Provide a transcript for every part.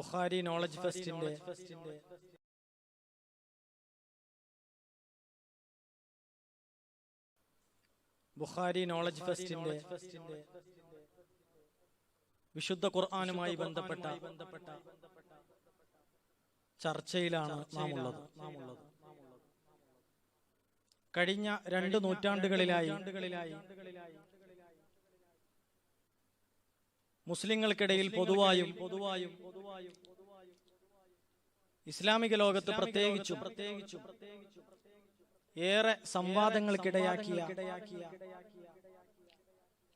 Bukhari knowledge ഫെസ്റ്റിന്റെ Bukhari knowledge ഫെസ്റ്റിന്റെ വിശുദ്ധ ഖുർആാനുമായി ബന്ധപ്പെട്ട ചർച്ചയിലാണ് നാം ഉള്ളത്. കഴിഞ്ഞ രണ്ട് നൂറ്റാണ്ടുകളിലായി മുസ്ലിങ്ങൾക്കിടയിൽ പൊതുവായും പൊതുവായും ഇസ്ലാമിക ലോകത്ത് പ്രത്യേകിച്ചും പ്രത്യേകിച്ചും ഏറെ സംവാദങ്ങൾക്കിടയാക്കിയ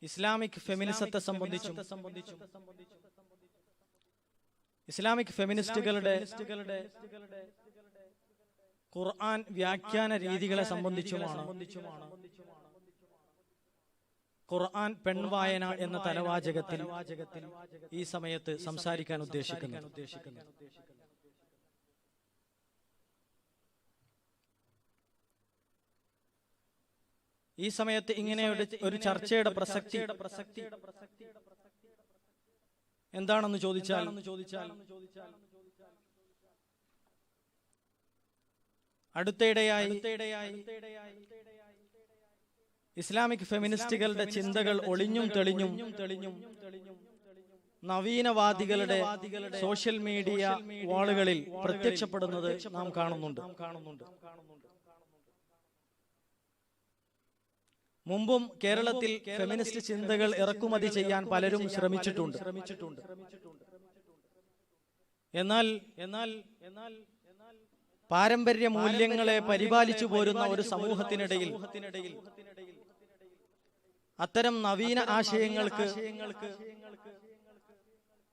ഇസ്ലാമിക് ഫെമിനിസത്തെ സംബന്ധിച്ചും സംബന്ധിച്ചും ഇസ്ലാമിക് ഫെമിനിസ്റ്റുകളുടെ ഖുർആൻ വ്യാഖ്യാന രീതികളെ സംബന്ധിച്ചുമാണ് ഖുർആൻ പെൺവായന എന്ന തലവാചകത്തിൽ ഈ സമയത്ത് സംസാരിക്കാൻ ഉദ്ദേശിക്കുന്നു ഈ സമയത്ത് ഇങ്ങനെ ഒരു- ചർച്ചയുടെ പ്രസക്തി പ്രസക്തി എന്താണെന്ന് ചോദിച്ചാൽ ചോദിച്ചാൽ അടുത്തയിടെയായി ഇസ്ലാമിക് ഫെമിനിസ്റ്റുകളുടെ ചിന്തകൾ ഒളിഞ്ഞും തെളിഞ്ഞും തെളിഞ്ഞും നവീനവാദികളുടെ സോഷ്യൽ മീഡിയ വാളുകളിൽ പ്രത്യക്ഷപ്പെടുന്നത് നാം കാണുന്നുണ്ട്. കാണുന്നുണ്ട്. മുമ്പും കേരളത്തിൽ ഫെമിനിസ്റ്റ് ചിന്തകൾ ഇറക്കുമതി ചെയ്യാൻ പലരും ശ്രമിച്ചിട്ടുണ്ട്. ശ്രമിച്ചിട്ടുണ്ട്. എന്നാൽ എന്നാൽ എന്നാൽ പാരമ്പര്യ മൂല്യങ്ങളെ പരിപാലിച്ചു പോരുന്ന ഒരു സമൂഹത്തിനിടയിൽ അത്തരം നവീന ആശയങ്ങൾക്ക്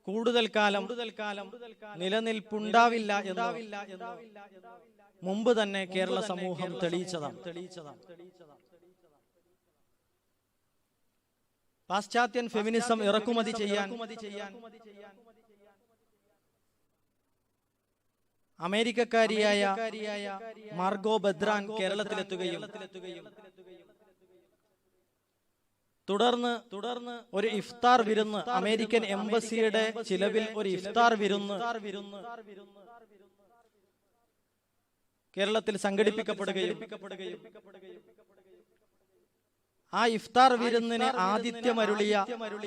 കൂടുതൽ കാലം കൂടുതൽ കാലം നിലനിൽപ്പുണ്ടാവില്ല മുമ്പ് തന്നെ കേരള സമൂഹം തെളിയിച്ചതാണ്. തെളിയിച്ചതാണ്. പാശ്ചാത്യൻ ഫെമിനിസം ഇറക്കുമതി ചെയ്യാൻ അമേരിക്കക്കാരിയായ മാർഗോ ബദ്രാൻ കേരളത്തിലെത്തുകയും തുടർന്ന് തുടർന്ന് ഒരു ഇഫ്താർ വിരുന്ന് അമേരിക്കൻ എംബസിയുടെ ചിലവിൽ ഒരു ഇഫ്താർ വിരുന്ന് കേരളത്തിൽ സംഘടിപ്പിക്കപ്പെടുകയും ആ ഇഫ്താർ വിരുന്നിന് ആതിഥ്യമരുളിയ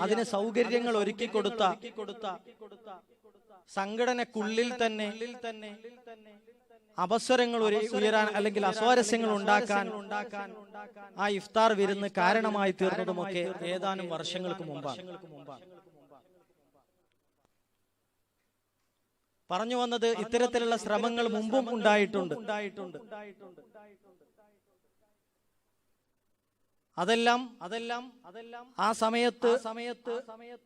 അതിന് സൗകര്യങ്ങൾ ഒരുക്കി കൊടുത്ത സംഘടനക്കുള്ളിൽ തന്നെ അവസരങ്ങൾ ഒരു- ഉയരാൻ അല്ലെങ്കിൽ അസ്വാരസ്യങ്ങൾ ഉണ്ടാക്കാൻ ആ ഇഫ്താർ വിരുന്ന് കാരണമായി തീർന്നതുമൊക്കെ ഏതാനും വർഷങ്ങൾക്ക് മുമ്പാണ്. പറഞ്ഞു വന്നത് ഇത്തരത്തിലുള്ള ശ്രമങ്ങൾ മുമ്പും ഉണ്ടായിട്ടുണ്ട്. ഉണ്ടായിട്ടുണ്ട്. അതെല്ലാം അതെല്ലാം അതെല്ലാം ആ സമയത്ത് സമയത്ത്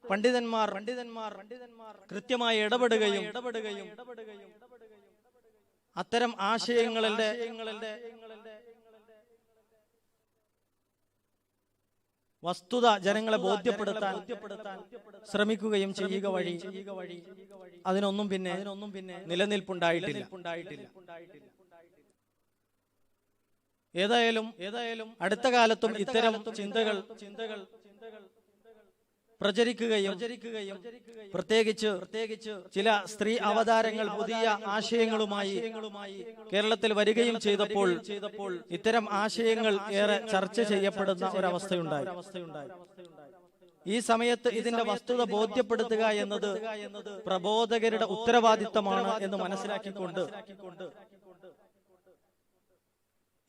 പണ്ഡിതന്മാർ പണ്ഡിതന്മാർ പണ്ഡിതന്മാർ കൃത്യമായി ഇടപെടുകയും ഇടപെടുകയും ഇടപെടുകയും അത്തരം ആശയങ്ങളുടെ വസ്തുത ജനങ്ങളെ ബോധ്യപ്പെടുത്താൻ ശ്രമിക്കുകയും ചെയ്യുക വഴി അതിനൊന്നും പിന്നെ അതിനൊന്നും പിന്നെ നിലനിൽപ്പുണ്ടായിട്ടില്ല. ഏതായാലും ഏതായാലും അടുത്ത കാലത്തും ഇത്തരം ചിന്തകൾ ചിന്തകൾ പ്രചരിക്കുകയും പ്രചരിക്കുകയും പ്രത്യേകിച്ച് പ്രത്യേകിച്ച് ചില സ്ത്രീ അവതാരങ്ങൾ പുതിയ ആശയങ്ങളുമായി കേരളത്തിൽ വരികയും ചെയ്തപ്പോൾ ചെയ്തപ്പോൾ ഇത്തരം ആശയങ്ങൾ ഏറെ ചർച്ച ചെയ്യപ്പെടുന്ന ഒരവസ്ഥയുണ്ടായി. ഈ സമയത്ത് ഇതിന്റെ വസ്തുത ബോധ്യപ്പെടുത്തുക എന്നത് പ്രബോധകരുടെ ഉത്തരവാദിത്തമാണ് എന്ന് മനസ്സിലാക്കിക്കൊണ്ട്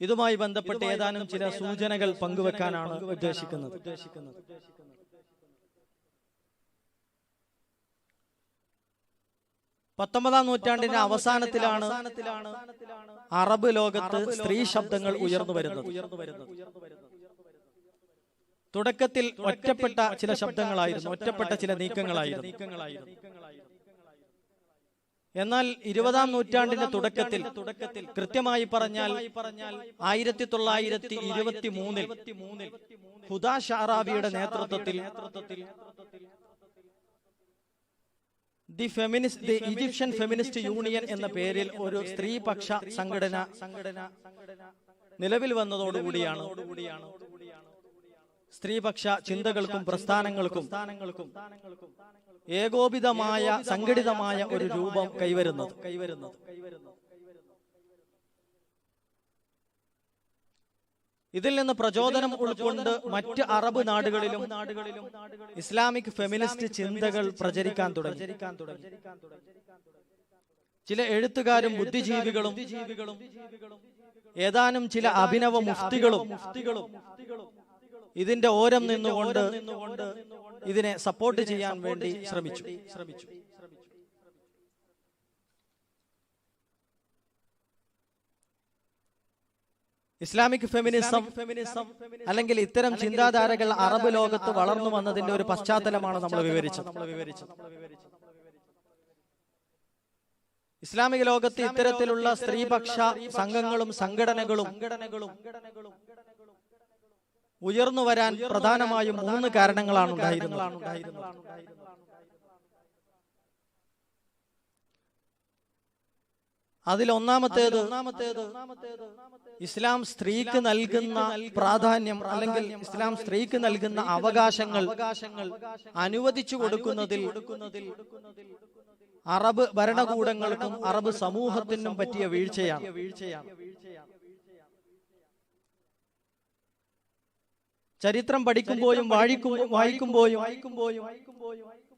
ഇതുമായി ബന്ധപ്പെട്ട് ഏതാനും ചില സൂചനകൾ പങ്കുവെക്കാനാണ് ഉദ്ദേശിക്കുന്നത്. ഉദ്ദേശിക്കുന്നത്. പത്തൊമ്പതാം നൂറ്റാണ്ടിന്റെ അവസാനത്തിലാണ് അറബ് ലോകത്ത് സ്ത്രീ ശബ്ദങ്ങൾ ഉയർന്നു വരുന്നത്. തുടക്കത്തിൽ ഒറ്റപ്പെട്ട ചില ശബ്ദങ്ങളായിരുന്നു. ഒറ്റപ്പെട്ട ചില നീക്കങ്ങളായിരുന്നു. എന്നാൽ ഇരുപതാം നൂറ്റാണ്ടിന്റെ തുടക്കത്തിൽ തുടക്കത്തിൽ കൃത്യമായി പറഞ്ഞാൽ ആയിരത്തി തൊള്ളായിരത്തി ഇരുപത്തി മൂന്നിൽ ഹുദാ ഷാറാബിയുടെ നേതൃത്വത്തിൽ the feminist the Egyptian feminist union എന്ന പേരിൽ ഒരു സ്ത്രീപക്ഷ സംഘടന സംഘടന നിലവിൽ വന്നതോടുകൂടിയാണ് സ്ത്രീപക്ഷ ചിന്തകൾക്കും പ്രസ്ഥാനങ്ങൾക്കും ഏകോപിതമായ സംഘടിതമായ ഒരു രൂപം കൈവരുന്നത്. കൈവരുന്നത്. ഇതിൽ നിന്ന് പ്രചോദനം ഉൾക്കൊണ്ട് മറ്റ് അറബ് നാടുകളിലും നാടുകളിലും ഇസ്ലാമിക് ഫെമിനിസ്റ്റ് ചിന്തകൾ പ്രചരിക്കാൻ തുടങ്ങി. ചില എഴുത്തുകാരും ബുദ്ധിജീവികളും ഏതാനും ചില അഭിനവ മുഫ്തികളും മുഫ്തികളും ഇതിന്റെ ഓരം നിന്നുകൊണ്ട് ഇതിനെ സപ്പോർട്ട് ചെയ്യാൻ വേണ്ടി ശ്രമിച്ചു. ശ്രമിച്ചു. ഇസ്ലാമിക് ഫെമിനിസം ഫെമിനിസം അല്ലെങ്കിൽ ഇത്തരം ചിന്താധാരകൾ അറബ് ലോകത്ത് വളർന്നു വന്നതിന്റെ ഒരു പശ്ചാത്തലമാണ് നമ്മൾ വിവരിച്ചത്. നമ്മൾ വിവരിച്ചത്. ഇസ്ലാമിക ലോകത്ത് ഇത്തരത്തിലുള്ള സ്ത്രീപക്ഷ സംഘങ്ങളും സംഘടനകളും സംഘടനകളും ഉയർന്നു വരാൻ പ്രധാനമായും മൂന്ന് കാരണങ്ങളാണ് ഉണ്ടായിരുന്നത്. അതിൽ ഒന്നാമത്തേത് ഒന്നാമത്തേത് ഇസ്ലാം സ്ത്രീക്ക് നൽകുന്ന പ്രാധാന്യം അല്ലെങ്കിൽ ഇസ്ലാം സ്ത്രീക്ക് നൽകുന്ന അവകാശങ്ങൾ അവകാശങ്ങൾ അനുവദിച്ചു കൊടുക്കുന്നതിൽ അറബ് ഭരണകൂടങ്ങൾക്കും അറബ് സമൂഹത്തിനും പറ്റിയ വീഴ്ചയാണ്. വീഴ്ചയാണ്. ചരിത്രം പഠിക്കുമ്പോഴും വായിക്കുമ്പോഴും വായിക്കുമ്പോഴും വായിക്കുമ്പോഴും വായിക്കുമ്പോഴും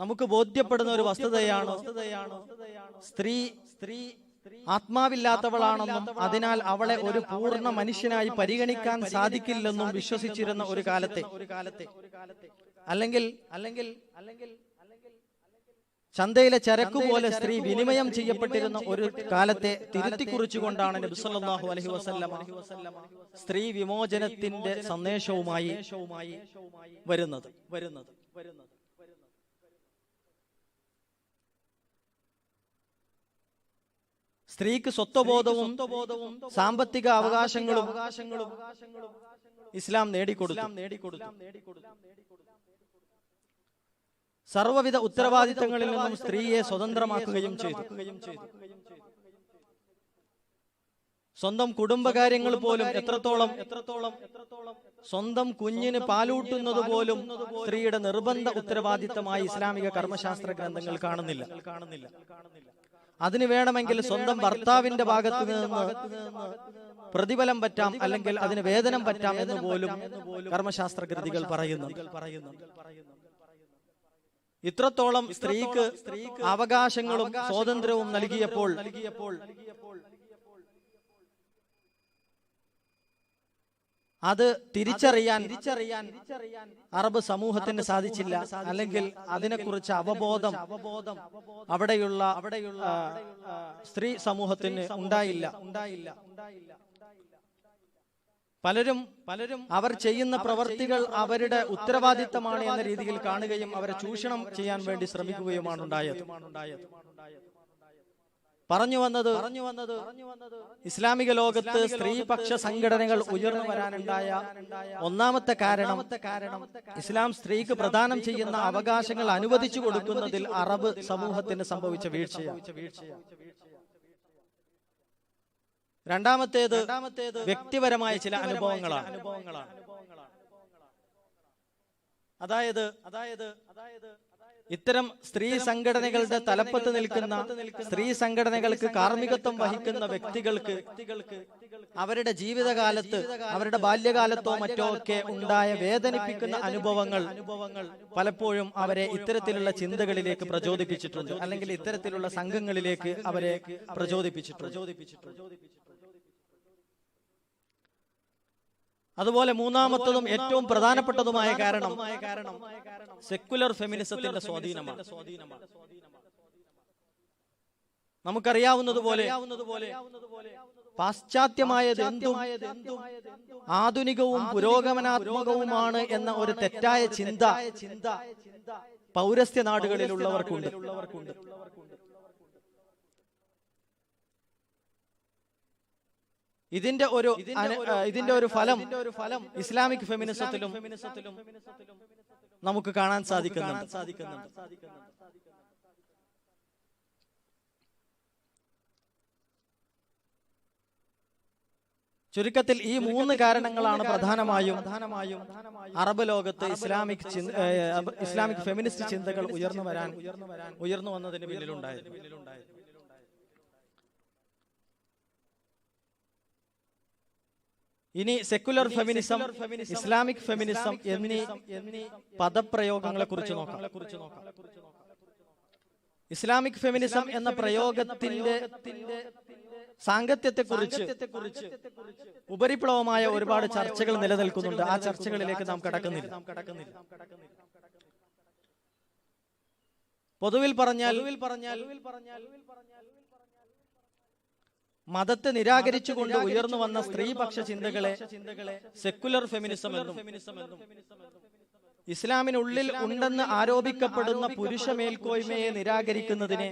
നമുക്ക് ബോധ്യപ്പെടുന്ന ഒരു വസ്തുതയാണ്? സ്ത്രീ സ്ത്രീ ആത്മാവില്ലാത്തവളാണെന്നും അതിനാൽ അവളെ ഒരു പൂർണ മനുഷ്യനായി പരിഗണിക്കാൻ സാധിക്കില്ലെന്നും വിശ്വസിച്ചിരുന്ന ഒരു കാലത്തെ. അല്ലെങ്കിൽ അല്ലെങ്കിൽ അല്ലെങ്കിൽ ചന്തയിലെ ചരക്ക് പോലെ സ്ത്രീ വിനിമയം ചെയ്യപ്പെട്ടിരുന്ന ഒരു കാലത്തെ തിരുത്തി കുറിച്ചുകൊണ്ടാണ് നബി സല്ലല്ലാഹു അലൈഹി വസല്ലമ സ്ത്രീ വിമോചനത്തിന്റെ സന്ദേശവുമായി വരുന്നത് വരുന്നത് വരുന്നത്. സ്ത്രീക്ക് സ്വത്വബോധവും സാമ്പത്തിക അവകാശങ്ങളും ഇസ്ലാം നേടിക്കൊടുത്തു. സർവവിധ ഉത്തരവാദിത്തങ്ങളിൽ നിന്നും സ്ത്രീയെ സ്വതന്ത്രമാക്കുകയും ചെയ്തു. സ്വന്തം കുടുംബകാര്യങ്ങൾ പോലും എത്രത്തോളം എത്രത്തോളം എത്രത്തോളം സ്വന്തം കുഞ്ഞിന് പാലൂട്ടുന്നത് പോലും സ്ത്രീയുടെ നിർബന്ധ ഉത്തരവാദിത്തമായി ഇസ്ലാമിക കർമ്മശാസ്ത്ര ഗ്രന്ഥങ്ങൾ കാണുന്നില്ല കാണുന്നില്ല. കാണുന്നില്ല. അതിന് വേണമെങ്കിൽ സ്വന്തം ഭർത്താവിന്റെ ഭാഗത്ത് നിന്ന് പ്രതിഫലം പറ്റാം അല്ലെങ്കിൽ അതിന് വേദനം പറ്റാം എന്ന് പോലും കർമ്മശാസ്ത്ര കൃതികൾ പറയുന്നു. ഇത്രത്തോളം സ്ത്രീക്ക് അവകാശങ്ങളും സ്വാതന്ത്ര്യവും നൽകിയപ്പോൾ നൽകിയപ്പോൾ അത് തിരിച്ചറിയാൻ തിരിച്ചറിയാൻ അറബ് സമൂഹത്തിന് സാധിച്ചില്ല. അല്ലെങ്കിൽ അതിനെക്കുറിച്ച് അവബോധം അവബോധം അവിടെയുള്ള അവിടെയുള്ള സ്ത്രീ സമൂഹത്തിന് ഉണ്ടായില്ല. ഉണ്ടായില്ല ഉണ്ടായില്ല. പലരും പലരും അവർ ചെയ്യുന്ന പ്രവർത്തികൾ അവരുടെ ഉത്തരവാദിത്തമാണ് എന്ന രീതിയിൽ കാണുകയും അവരെ ചൂഷണം ചെയ്യാൻ വേണ്ടി ശ്രമിക്കുകയുമാണ് ഉണ്ടായത്. പറഞ്ഞു വന്നത് പറഞ്ഞു വന്നത് ഇസ്ലാമിക ലോകത്ത് സ്ത്രീപക്ഷ സംഘടനകൾ ഉയർന്നു വരാനുണ്ടായ ഒന്നാമത്തെ കാരണം കാരണം ഇസ്ലാം സ്ത്രീക്ക് പ്രദാനം ചെയ്യുന്ന അവകാശങ്ങൾ അനുവദിച്ചു കൊടുക്കുന്നതിൽ അറബ് സമൂഹത്തിന് സംഭവിച്ച വീഴ്ചയാണ്. രണ്ടാമത്തേത് വ്യക്തിപരമായ ചില അനുഭവങ്ങളാണ്. അനുഭവങ്ങളാണ്. അതായത് അതായത് അതായത് ഇത്തരം സ്ത്രീ സംഘടനകളുടെ തലപ്പത്ത് നിൽക്കുന്ന സ്ത്രീ സംഘടനകൾക്ക് കാർമ്മികത്വം വഹിക്കുന്ന വ്യക്തികൾക്ക് അവരുടെ ജീവിതകാലത്ത് അവരുടെ ബാല്യകാലത്തോ മറ്റോ ഒക്കെ ഉണ്ടായ വേദനിപ്പിക്കുന്ന അനുഭവങ്ങൾ അനുഭവങ്ങൾ പലപ്പോഴും അവരെ ഇത്തരത്തിലുള്ള ചിന്തകളിലേക്ക് പ്രചോദിപ്പിച്ചിട്ടുണ്ട്. അല്ലെങ്കിൽ ഇത്തരത്തിലുള്ള സംഘങ്ങളിലേക്ക് അവരെ പ്രചോദിപ്പിച്ചിട്ടുണ്ട് പ്രചോദിപ്പിച്ചിട്ടുണ്ട് അതുപോലെ മൂന്നാമത്തതും ഏറ്റവും പ്രധാനപ്പെട്ടതുമായ കാരണം സെക്യുലർ ഫെമിനിസത്തിന്റെ സ്വാധീനമാണ്. നമുക്കറിയാവുന്നതുപോലെ പാശ്ചാത്യമായത് എന്തും ആധുനികവും പുരോഗമനാത്മകവുമാണ് എന്ന ഒരു തെറ്റായ ചിന്ത ചിന്ത പൗരസ്ത്യ നാടുകളിലുള്ളവർക്കുണ്ട്. ഇതിന്റെ ഒരു ഇതിന്റെ ഒരു ഫലം ഇസ്ലാമിക് ഫെമിനിസത്തിലും നമുക്ക് കാണാൻ സാധിക്കുന്നുണ്ട്. സാധിക്കുന്നുണ്ട്. ചുരുക്കത്തിൽ ഈ മൂന്ന് കാരണങ്ങളാണ് പ്രധാനമായും പ്രധാനമായും അറബ് ലോകത്ത് ഇസ്ലാമിക് ഇസ്ലാമിക് ഫെമിനിസ്റ്റ് ചിന്തകൾ ഉയർന്നു വരാൻ ഉയർന്നു വന്നതിന് പിന്നിലുണ്ടായത്. ഇനി സെക്കുലർ ഫെമിനിസം ഇസ്ലാമിക് ഫെമിനിസം എന്നീ എന്നീ പദപ്രയോഗങ്ങളെ കുറിച്ച് നോക്കാം. ഇസ്ലാമിക് ഫെമിനിസം എന്ന പ്രയോഗത്തിന്റെ സാങ്കത്യത്തെ കുറിച്ച് ഉപരിപ്ലവമായ ഒരുപാട് ചർച്ചകൾ നിലനിൽക്കുന്നുണ്ട്. ആ ചർച്ചകളിലേക്ക് നാം കടക്കുന്നില്ല. പൊതുവിൽ പറഞ്ഞാൽ പറഞ്ഞാൽ മതത്തെ നിരാകരിച്ചുകൊണ്ട് ഉയർന്നു വന്ന സ്ത്രീപക്ഷ ചിന്തകളെ സെക്കുലർ ഫെമിനിസം എന്നും ഇസ്ലാമിനുള്ളിൽ ഉണ്ടെന്ന് ആരോപിക്കപ്പെടുന്ന പുരുഷ മേൽക്കോയ്മയെ നിരാകരിക്കുന്നതിനെ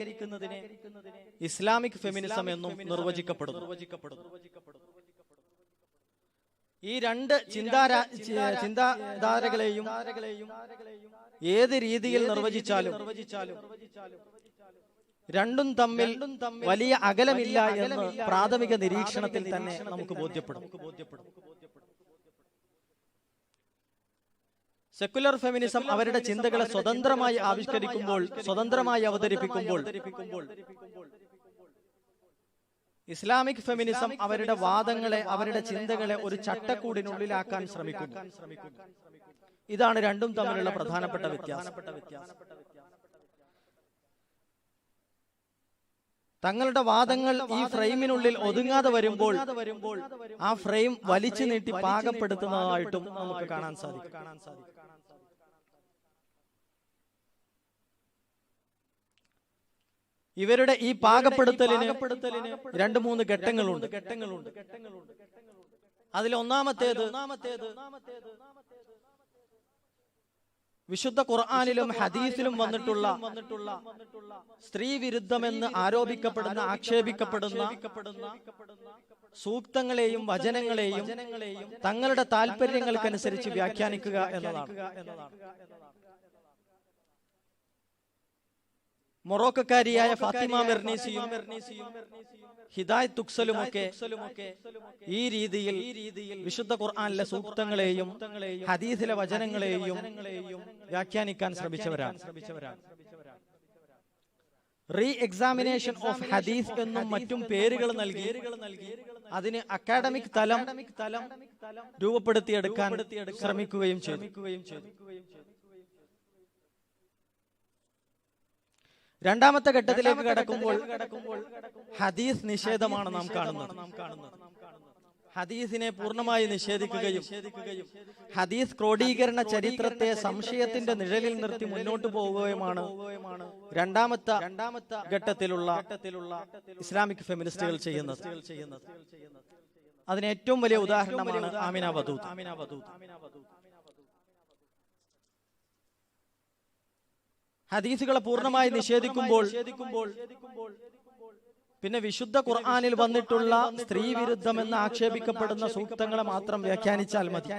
ഇസ്ലാമിക് ഫെമിനിസം എന്നും നിർവചിക്കപ്പെടുന്നു. ഈ രണ്ട് ചിന്താരാ ചിന്താധാരകളെയും ഏത് രീതിയിൽ നിർവചിച്ചാലും രണ്ടും തമ്മിൽ വലിയ അകലമില്ല എന്ന് പ്രാഥമിക നിരീക്ഷണത്തിൽ തന്നെ നമുക്ക് ബോധ്യപ്പെടും. സെക്യുലർ ഫെമിനിസം അവരുടെ ചിന്തകളെ സ്വതന്ത്രമായി ആവിഷ്കരിക്കുമ്പോൾ സ്വതന്ത്രമായി അവതരിപ്പിക്കുമ്പോൾ. ഇസ്ലാമിക് ഫെമിനിസം അവരുടെ വാദങ്ങളെ അവരുടെ ചിന്തകളെ ഒരു ചട്ടക്കൂടിനുള്ളിലാക്കാൻ ശ്രമിക്കുന്നു. ഇതാണ് രണ്ടും തമ്മിലുള്ള പ്രധാനപ്പെട്ട വ്യത്യാസം. തങ്ങളുടെ വാദങ്ങൾ ഈ ഫ്രെയിമിനുള്ളിൽ ഒതുങ്ങാതെ വരുമ്പോൾ ആ ഫ്രെയിം വലിച്ചു നീട്ടി പാകപ്പെടുത്തുന്നതായിട്ടും നമുക്ക് കാണാൻ സാധിക്കും. ഇവരുടെ ഈ പാകപ്പെടുത്തലിന് രണ്ട് മൂന്ന് ഘട്ടങ്ങളുണ്ട്. ഘട്ടങ്ങളുണ്ട്. അതിൽ ഒന്നാമത്തേത് ഒന്നാമത്തേത് വിശുദ്ധ ഖുർആാനിലും ഹദീസിലും വന്നിട്ടുള്ള സ്ത്രീ വിരുദ്ധമെന്ന് ആരോപിക്കപ്പെടുന്ന ആക്ഷേപിക്കപ്പെടുന്ന സൂക്തങ്ങളെയും വചനങ്ങളെയും തങ്ങളുടെ താല്പര്യങ്ങൾക്കനുസരിച്ച് വ്യാഖ്യാനിക്കുക എന്നതാണ്. മൊറോക്കക്കാരിയായ ഫാത്തിമ മെർനീസിയും ഹിദായ് തുക്സലുമൊക്കെ ഈ രീതിയിൽ വിശുദ്ധ ഖുർആാനിലെ സൂക്തങ്ങളെയും ഹദീസിലെ വചനങ്ങളെയും വ്യാഖ്യാനിക്കാൻ ശ്രമിച്ചവരാണ്. റീ എക്സാമിനേഷൻ ഓഫ് ഹദീസ് എന്നും മറ്റും പേരുകൾ നൽകി അതിന് അക്കാഡമിക് തലം തലം രൂപപ്പെടുത്തിയെടുക്കാൻ ശ്രമിക്കുകയും ചെയ്തു. രണ്ടാമത്തെ ഘട്ടത്തിലേക്ക് കടക്കുമ്പോൾ ഹദീസ് നിഷേധമാണ് നാം കാണുന്നത്. ഹദീസിനെ പൂർണമായി നിഷേധിക്കുകയും ഹദീസ് ക്രോഡീകരണ ചരിത്രത്തെ സംശയത്തിന്റെ നിഴലിൽ നിർത്തി മുന്നോട്ട് പോവുകയുമാണ് രണ്ടാമത്തെ രണ്ടാമത്തെ ഘട്ടത്തിലുള്ള ഇസ്ലാമിക് ഫെമിനിസ്റ്റുകൾ ചെയ്യുന്നത്. അതിന് ഏറ്റവും വലിയ ഉദാഹരണമാണ് ആമിന വധൂത് ആമിന വധൂത് ഹദീസുകളെ പൂർണമായി നിഷേധിക്കുമ്പോൾ പിന്നെ വിശുദ്ധ ഖുർആാനിൽ വന്നിട്ടുള്ള സ്ത്രീ വിരുദ്ധം എന്ന് ആക്ഷേപിക്കപ്പെടുന്ന സൂക്തങ്ങളെ മാത്രം വ്യാഖ്യാനിച്ചാൽ മതി.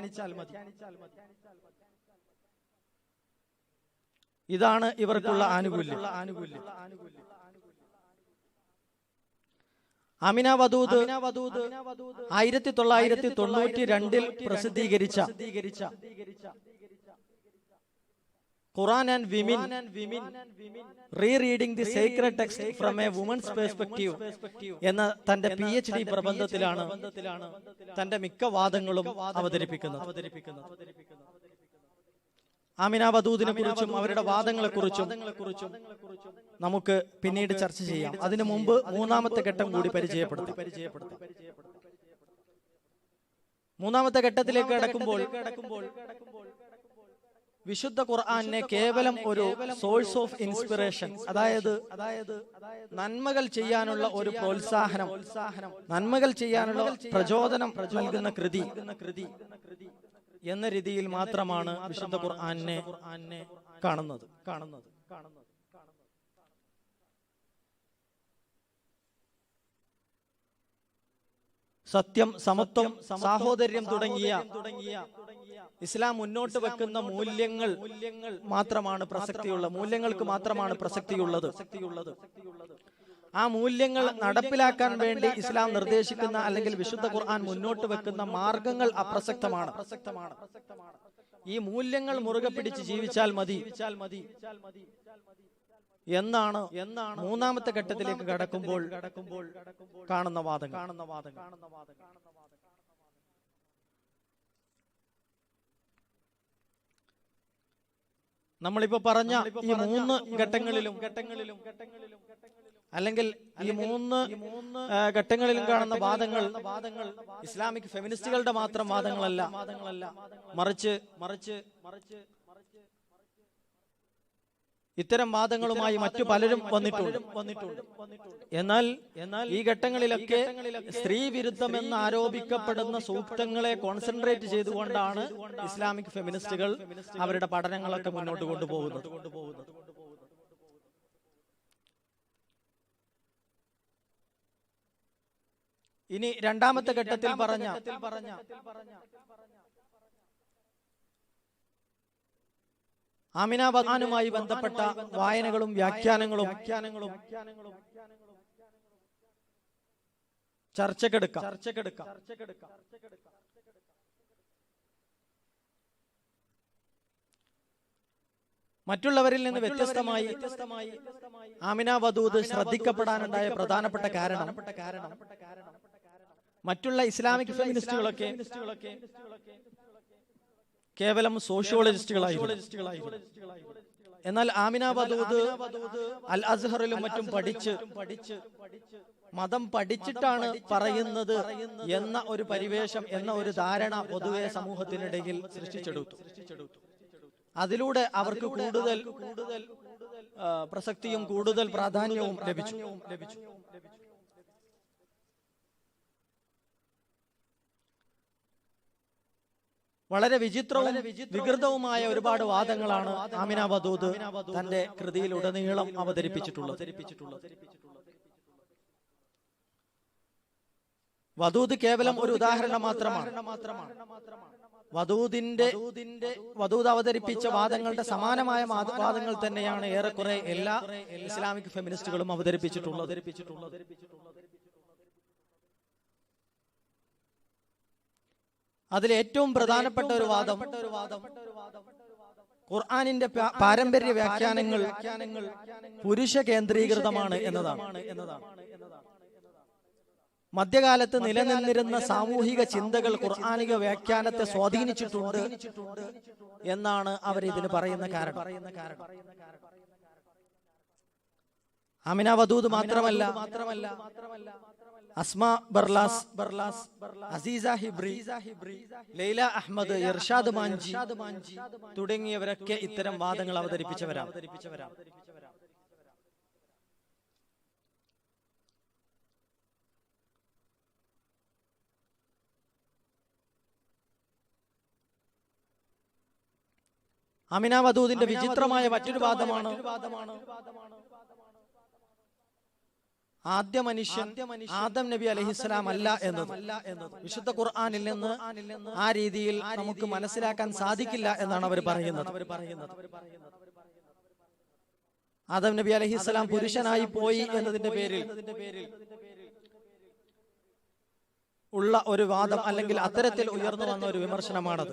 ഇതാണ് ഇവർക്കുള്ള ആനുകൂല്യം. ആനുകൂല്യം. അമിന വധൂത് ആയിരത്തി തൊള്ളായിരത്തി തൊണ്ണൂറ്റി രണ്ടിൽ പ്രസിദ്ധീകരിച്ച Quran and women re reading the secret text from a woman's perspective എന്ന തന്റെ പി എച്ച് ഡി പ്രബന്ധത്തിലാണ് തന്റെ മിക്ക വാദങ്ങളും അവതരിപ്പിക്കുന്നത്. ആമിന വധൂദിനെ കുറിച്ചും അവരുടെ വാദങ്ങളെ കുറിച്ചും നമുക്ക് പിന്നീട് ചർച്ച ചെയ്യാം. അതിനു മുമ്പ് മൂന്നാമത്തെ ഘട്ടം കൂടി പരിചയപ്പെടുത്താം. മൂന്നാമത്തെ ഘട്ടത്തിലേക്ക് കടക്കുമ്പോൾ വിശുദ്ധ ഖുർആാനെ കേവലം ഒരു സോഴ്സ് ഓഫ് ഇൻസ്പിറേഷൻ അതായത് അതായത് നന്മകൾ ചെയ്യാനുള്ള ഒരു പ്രോത്സാഹനം. നന്മകൾ ചെയ്യാനുള്ള പ്രചോദനം നൽകുന്ന കൃതി. കൃതി. എന്ന രീതിയിൽ മാത്രമാണ് വിശുദ്ധ ഖുർആാനെ ഖുർആാനെ കാണുന്നത് കാണുന്നത്. കാണുന്നത്. സത്യം സമത്വം സാഹോദര്യം തുടങ്ങിയ ഇസ്ലാം മുന്നോട്ട് വെക്കുന്ന മൂല്യങ്ങൾ മൂല്യങ്ങൾ മാത്രമാണ് പ്രസക്തിയുള്ള മൂല്യങ്ങൾക്ക് മാത്രമാണ് പ്രസക്തിയുള്ളത്. ആ മൂല്യങ്ങൾ നടപ്പിലാക്കാൻ വേണ്ടി ഇസ്ലാം നിർദ്ദേശിക്കുന്ന അല്ലെങ്കിൽ വിശുദ്ധ ഖുർആൻ മുന്നോട്ട് വെക്കുന്ന മാർഗങ്ങൾ അപ്രസക്തമാണ്. ഈ മൂല്യങ്ങൾ മുറുകെ പിടിച്ച് ജീവിച്ചാൽ മതി. എന്നാണ് എന്നാണ് മൂന്നാമത്തെ ഘട്ടത്തിലേക്ക് കടക്കുമ്പോൾ കടക്കുമ്പോൾ കാണുന്ന വാദം കാണുന്ന വാദം കാണുന്ന വാദം കാണുന്ന നമ്മളിപ്പോ പറഞ്ഞ ഈ മൂന്ന് ഘട്ടങ്ങളിലും ഘട്ടങ്ങളിലും ഘട്ടങ്ങളിലും അല്ലെങ്കിൽ ഈ മൂന്ന് മൂന്ന് ഘട്ടങ്ങളിലും കാണുന്ന വാദങ്ങൾ വാദങ്ങൾ ഇസ്ലാമിക് ഫെമിനിസ്റ്റുകളുടെ മാത്രം വാദങ്ങളല്ല. വാദങ്ങളല്ല. മറിച്ച് മറിച്ച് മറിച്ച് ഇത്തരം വാദങ്ങളുമായി മറ്റു പലരും വന്നിട്ടുണ്ട്. എന്നാൽ എന്നാൽ ഈ ഘട്ടങ്ങളിലൊക്കെ സ്ത്രീ വിരുദ്ധം എന്ന് ആരോപിക്കപ്പെടുന്ന സൂക്തങ്ങളെ കോൺസെൻട്രേറ്റ് ചെയ്തുകൊണ്ടാണ് ഇസ്ലാമിക് ഫെമിനിസ്റ്റുകൾ അവരുടെ പഠനങ്ങളൊക്കെ മുന്നോട്ട് കൊണ്ടുപോകുന്നത്. ഇനി രണ്ടാമത്തെ ഘട്ടത്തിൽ പറഞ്ഞ ആമിനാബാനുമായി ബന്ധപ്പെട്ട വായനകളും വ്യാഖ്യാനങ്ങളും വ്യാഖ്യാനങ്ങളും ചർച്ചക്കെടുക്കാം. ചർച്ചക്കെടുക്കാം. മറ്റുള്ളവരിൽ നിന്ന് വ്യത്യസ്തമായി വ്യത്യസ്തമായി ആമിന വധൂത് ശ്രദ്ധിക്കപ്പെടാനുണ്ടായ പ്രധാനപ്പെട്ട കാരണം മറ്റുള്ള ഇസ്ലാമിക് ഫെമിനിസ്റ്റുകളൊക്കെ കേവലം സോഷ്യോളജിസ്റ്റുകളായി എന്നാൽ ആമിന അൽ അസ്ഹറിലും മറ്റും പഠിച്ച് മതം പഠിച്ചിട്ടാണ് പറയുന്നത് എന്ന ഒരു പരിവേഷം എന്ന ഒരു ധാരണ പൊതുവെ സമൂഹത്തിനിടയിൽ സൃഷ്ടിച്ചെടുത്തു. അതിലൂടെ അവർക്ക് കൂടുതൽ കൂടുതൽ പ്രസക്തിയും കൂടുതൽ പ്രാധാന്യവും ലഭിച്ചു ലഭിച്ചു. വളരെ വിചിത്രവും വികൃതവുമായ ഒരുപാട് വാദങ്ങളാണ് ആമിന വധൂത് തന്റെ കൃതിയിൽ കൃതിയിലുടനീളം അവതരിപ്പിച്ചിട്ടുള്ളത്. വധൂത് കേവലം ഒരു ഉദാഹരണം മാത്രമാണ്. വധൂതിന്റെ വധൂത് അവതരിപ്പിച്ച വാദങ്ങളുടെ സമാനമായ വാദങ്ങൾ തന്നെയാണ് ഏറെക്കുറെ എല്ലാ ഇസ്ലാമിക് ഫെമിനിസ്റ്റുകളും അവതരിപ്പിച്ചിട്ടുള്ളത്. അതിൽ ഏറ്റവും പ്രധാനപ്പെട്ട ഒരു വാദം ഖുർആാനിന്റെ പാരമ്പര്യ വ്യാഖ്യാനങ്ങൾ പുരുഷ കേന്ദ്രീകൃതമാണ് എന്നതാണ്. എന്നതാണ് മധ്യകാലത്ത് നിലനിന്നിരുന്ന സാമൂഹിക ചിന്തകൾ ഖുർആാനിക വ്യാഖ്യാനത്തെ സ്വാധീനിച്ചിട്ടുണ്ട് എന്നാണ് അവർ ഇതിന് പറയുന്ന കാരണം. അമിന വധൂത് മാത്രമല്ല മാത്രമല്ല. അസ്മ ബർലാസ് ബർലാസ് അസീസ ഹിബ്രി ലൈല അഹമ്മദ് ഇർഷാദ് മാഞ്ചി തുടങ്ങിയവരൊക്കെ ഇത്തരം വാദങ്ങൾ അവതരിപ്പിച്ചവരാണ്. അമിന വധൂദിന്റെ വിചിത്രമായ മറ്റൊരു വാദമാണ് ആദ്യ മനുഷ്യൻ ആദം നബി അലഹിസ്സലാം അല്ല എന്നത്. വിശുദ്ധ ഖുർആാനിൽ നിന്ന് ആ രീതിയിൽ നമുക്ക് മനസ്സിലാക്കാൻ സാധിക്കില്ല എന്നാണ് അവർ പറയുന്നത്. ആദം നബി അലഹിസ്സലാം പുരുഷനായി പോയി എന്നതിന്റെ പേരിൽ ഉള്ള ഒരു വാദം അല്ലെങ്കിൽ അത്തരത്തിൽ ഉയർന്നു വന്ന ഒരു വിമർശനമാണത്.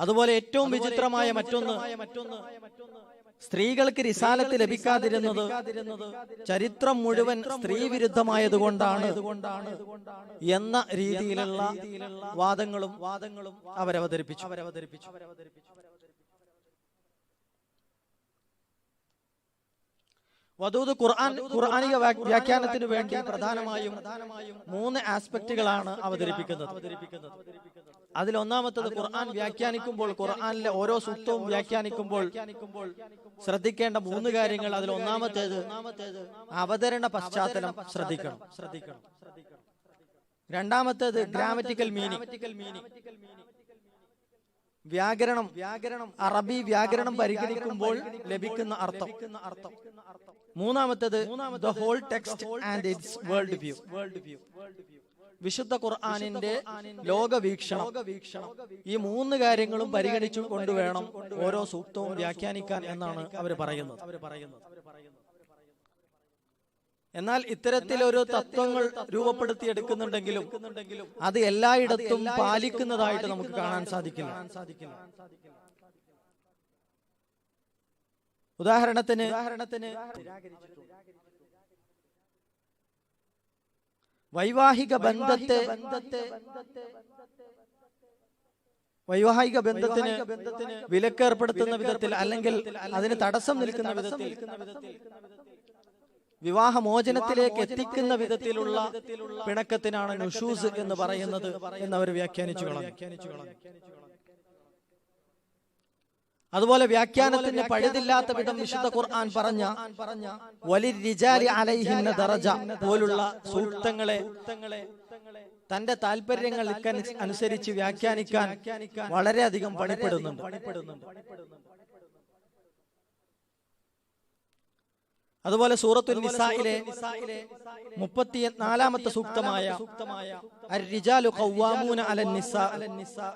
അതുപോലെ ഏറ്റവും വിചിത്രമായ മറ്റൊന്ന് മറ്റൊന്ന് സ്ത്രീകൾക്ക് റിസാലത്ത് ലഭിക്കാതിരുന്നത് ചരിത്രം മുഴുവൻ സ്ത്രീ വിരുദ്ധമായതുകൊണ്ടാണ് എന്ന രീതിയിലുള്ള വാദങ്ങളും വാദങ്ങളും അവരവതരിപ്പിച്ചു. അവരവതരിപ്പിച്ചു. വധൂത് ഖുർആൻ ഖുർആാനിക വ്യാ- വ്യാഖ്യാനത്തിന് വേണ്ടി പ്രധാനമായും മൂന്ന് ആസ്പെക്റ്റുകളാണ് അവതരിപ്പിക്കുന്നത്. അതിൽ ഒന്നാമത്തത് ഖുർആൻ വ്യാഖ്യാനിക്കുമ്പോൾ ഖുർആനിലെ ഓരോ സൂക്തവും വ്യാഖ്യാനിക്കുമ്പോൾ ശ്രദ്ധിക്കേണ്ട മൂന്ന് കാര്യങ്ങൾ അതിൽ ഒന്നാമത്തേത് അവതരണ പശ്ചാത്തലം ശ്രദ്ധിക്കണം. ശ്രദ്ധിക്കണം. രണ്ടാമത്തേത് ഗ്രാമറ്റിക്കൽ മീനിങ്. വ്യാകരണം വ്യാകരണം അറബി വ്യാകരണം പരിഗണിക്കുമ്പോൾ ലഭിക്കുന്ന അർത്ഥം. അർത്ഥം. മൂന്നാമത്തേത് the whole text and its world view world view world view വിശുദ്ധ ഖുർആാനിന്റെ ലോകവീക്ഷണം. ഈ മൂന്ന് കാര്യങ്ങളും പരിഗണിച്ചു കൊണ്ടുവേണം ഓരോ സൂക്തവും വ്യാഖ്യാനിക്കാൻ എന്നാണ് അവർ പറയുന്നത്. എന്നാൽ ഇത്തരത്തിലൊരു തത്വങ്ങൾ രൂപപ്പെടുത്തി എടുക്കുന്നുണ്ടെങ്കിലും അത് എല്ലായിടത്തും പാലിക്കുന്നതായിട്ട് നമുക്ക് കാണാൻ സാധിക്കില്ല. ഉദാഹരണത്തിന് ഉദാഹരണത്തിന് വൈവാഹിക ബന്ധത്തെ വൈവാഹിക ബന്ധത്തിന് വിലക്കേർപ്പെടുത്തുന്ന വിധത്തിൽ അല്ലെങ്കിൽ അതിന് തടസ്സം നിൽക്കുന്ന വിധത്തിൽ വിവാഹമോചനത്തിലേക്ക് എത്തിക്കുന്ന വിധത്തിലുള്ള പിണക്കത്തിനാണ് നുഷൂസ് എന്ന് പറയുന്നത് എന്നവർ വ്യാഖ്യാനിച്ചു കളഞ്ഞു അതുപോലെ വ്യാഖ്യാനത്തിന് പഴുതില്ലാത്ത വിധം വിശുദ്ധ ഖുർആൻ പറഞ്ഞ അലൈഹിന്ന ദറജ പോലുള്ള സൂക്തങ്ങളെ തന്റെ താല്പര്യങ്ങൾ അനുസരിച്ച് വ്യാഖ്യാനിക്കാൻ വളരെയധികം പണിപ്പെടുന്നുണ്ട്. അതുപോലെ സൂറത്തുൽ നിസായിലെ മുപ്പത്തി നാലാമത്തെ സൂക്തമായ നിസാ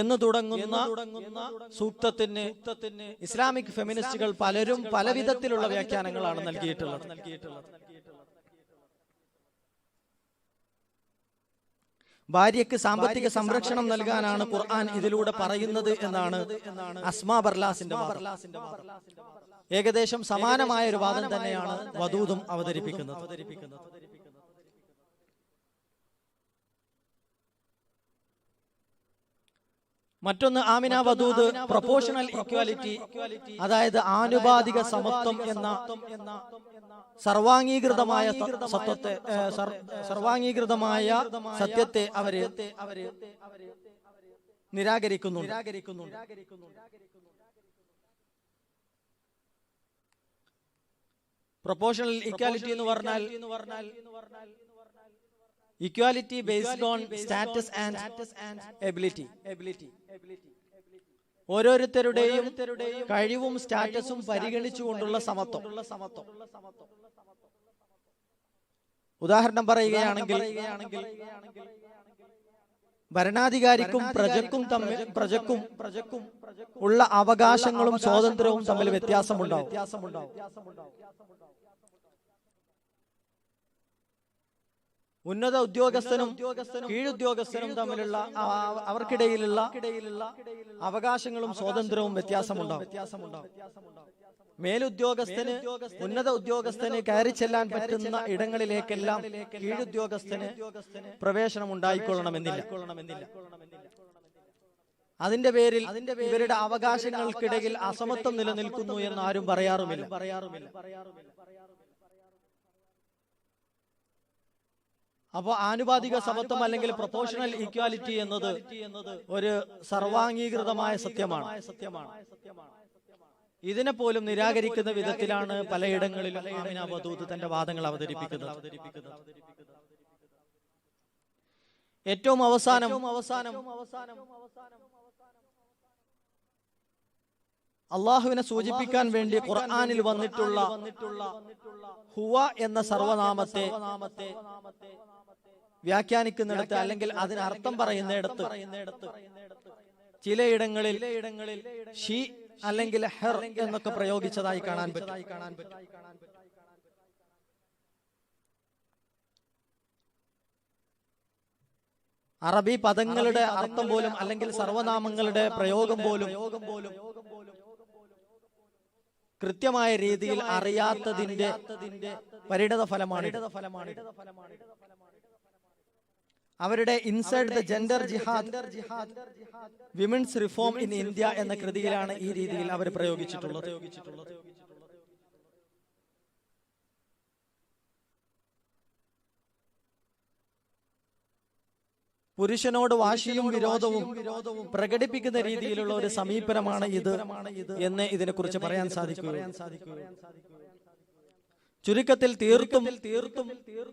എന്ന് തുടങ്ങുന്ന സൂക്തത്തിന് ഇസ്ലാമിക് ഫെമിനിസ്റ്റുകൾ പലരും പല വിധത്തിലുള്ള വ്യാഖ്യാനങ്ങളാണ് നൽകിയിട്ടുള്ളത്. ഭാര്യയ്ക്ക് സാമ്പത്തിക സംരക്ഷണം നൽകാനാണ് ഖുർആൻ ഇതിലൂടെ പറയുന്നത് എന്നാണ് അസ്മാ ബർലാസിന്റെ ഏകദേശം സമാനമായ ഒരു വാദം തന്നെയാണ് വധൂതും അവതരിപ്പിക്കുന്നത്. മറ്റൊന്ന് ആമിന വദൂദ് പ്രൊപ്പോഷണൽ ഇക്വാലിറ്റി അതായത് ആനുപാതിക സമത്വം എന്ന സർവാംഗീകൃതമായ സത്വത്തെ സർവാംഗീകൃതമായ സത്യത്തെ അവർ നിരാകരിക്കുന്നു നിരാകരിക്കുന്നുണ്ട്. പ്രൊപ്പോഷണൽ ഇക്വാലിറ്റി എന്ന് പറഞ്ഞാൽ equality based on status and ability ability ഓരോരുത്തരുടെയും കഴിവും സ്റ്റാറ്റസും പരിഗണിച്ചുകൊണ്ടുള്ള സമത്വം. ഉദാഹരണം പറയുകയാണെങ്കിൽ ഭരണാധികാരിക്കും പ്രജക്കും തമ്മിൽ പ്രജക്കും പ്രജക്കും ഉള്ള അവകാശങ്ങളും സ്വാതന്ത്ര്യവും തമ്മിൽ വ്യത്യാസമുണ്ടാവും. ഉന്നത ഉദ്യോഗസ്ഥനും കീഴുദ്യോഗസ്ഥനും തമ്മിലുള്ള അവർക്കിടയിലുള്ള അവകാശങ്ങളും സ്വാതന്ത്ര്യവും വ്യത്യാസമുണ്ടാവും. മേലുദ്യോഗസ്ഥന് ഉന്നത ഉദ്യോഗസ്ഥന് കയറി ചെല്ലാൻ പറ്റുന്ന ഇടങ്ങളിലേക്കെല്ലാം കീഴുദ്യോഗസ്ഥന് പ്രവേശനം ഉണ്ടായിക്കൊള്ളണമെന്നില്ല. അതിന്റെ പേരിൽ ഇവരുടെ അവകാശങ്ങൾക്കിടയിൽ അസമത്വം നിലനിൽക്കുന്നു എന്ന് ആരും പറയാറുമില്ല. പറയാറുമില്ല പറയാറുമില്ല. അപ്പോൾ ആനുപാതിക സമത്വം അല്ലെങ്കിൽ പ്രൊപ്പോഷണൽ ഇക്വാലിറ്റി എന്നത് ഒരു സർവാംഗീകൃതമായ സത്യമാണ്. സത്യമാണ്. ഇതിനെ പോലും നിരാകരിക്കുന്ന വിധത്തിലാണ് പലയിടങ്ങളിലും ആമിന തന്റെ വാദങ്ങൾ അവതരിപ്പിക്കുന്നത്. ഏറ്റവും അവസാനം അവസാനം അള്ളാഹുവിനെ സൂചിപ്പിക്കാൻ വേണ്ടി ഖുർആാനിൽ വന്നിട്ടുള്ള ഹുവ എന്ന സർവനാമത്തെ വ്യാഖ്യാനിക്കുന്നിടത്ത് അല്ലെങ്കിൽ അതിന് അർത്ഥം പറയുന്നിടത്ത് ചിലയിടങ്ങളിൽ ഇടങ്ങളിൽ ഷീ അല്ലെങ്കിൽ ഹർ എന്നൊക്കെ പ്രയോഗിച്ചതായി കാണാൻ പറ്റും. അറബി പദങ്ങളുടെ അർത്ഥം പോലും അല്ലെങ്കിൽ സർവനാമങ്ങളുടെ പ്രയോഗം പോലും കൃത്യമായ രീതിയിൽ അറിയാത്തതിന്റെ പരിണത ഫലമാണ് ഫലമാണ് ഫലമാണ് അവരുടെ inside the gender jihad women's reform in India എന്ന കൃതിയിലാണ് ഈ രീതിയിൽ അവർ പ്രയോഗിച്ചിട്ടുള്ളത്. പുരുഷനോട് വാശിയും വിരോധവും പ്രകടിപ്പിക്കുന്ന രീതിയിലുള്ള ഒരു സമീപനമാണ് ഇത് എന്ന് ഇതിനെക്കുറിച്ച് പറയാൻ സാധിക്കുക ചുരുക്കത്തിൽ തീർത്തും തീർത്തും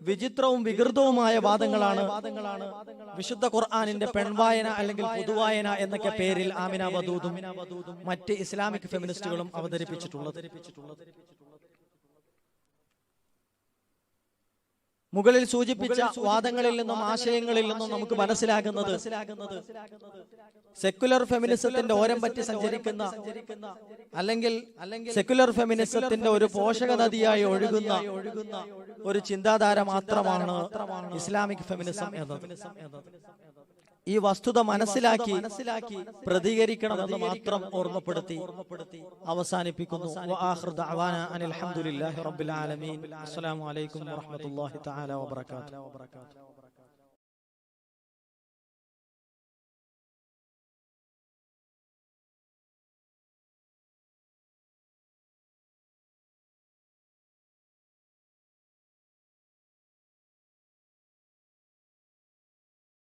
വിചിത്രവും വികൃതവുമായ വാദങ്ങളാണ് വാദങ്ങളാണ് വിശുദ്ധ ഖുർആാനിന്റെ പെൺവായന അല്ലെങ്കിൽ പുതുവായന എന്നൊക്കെ പേരിൽ ആമിന വധൂതും മറ്റ് ഇസ്ലാമിക് ഫെമിനിസ്റ്റുകളും അവതരിപ്പിച്ചിട്ടുള്ളത്. മുകളിൽ സൂചിപ്പിച്ച വാദങ്ങളിൽ നിന്നും ആശയങ്ങളിൽ നിന്നും നമുക്ക് മനസ്സിലാകുന്നത് സെക്യുലർ ഫെമിനിസത്തിന്റെ ഓരം പറ്റി സഞ്ചരിക്കുന്ന അല്ലെങ്കിൽ സെക്യുലർ ഫെമിനിസത്തിന്റെ ഒരു പോഷക നദിയായി ഒഴുകുന്ന ഒരു ചിന്താധാര മാത്രമാണ് ഇസ്ലാമിക് ഫെമിനിസം എന്നത്. ഈ വസ്തുത മനസ്സിലാക്കി മനസ്സിലാക്കി പ്രതികരിക്കണമെന്ന് മാത്രം ഓർമ്മപ്പെടുത്തി അവസാനിപ്പിക്കുന്നു. അനിൽ ഹംദുലില്ലാഹി റബ്ബിൽ ആലമീൻ. അസ്സലാമു അലൈക്കും വറഹ്മത്തുള്ളാഹി തആല വബറകാതുഹു.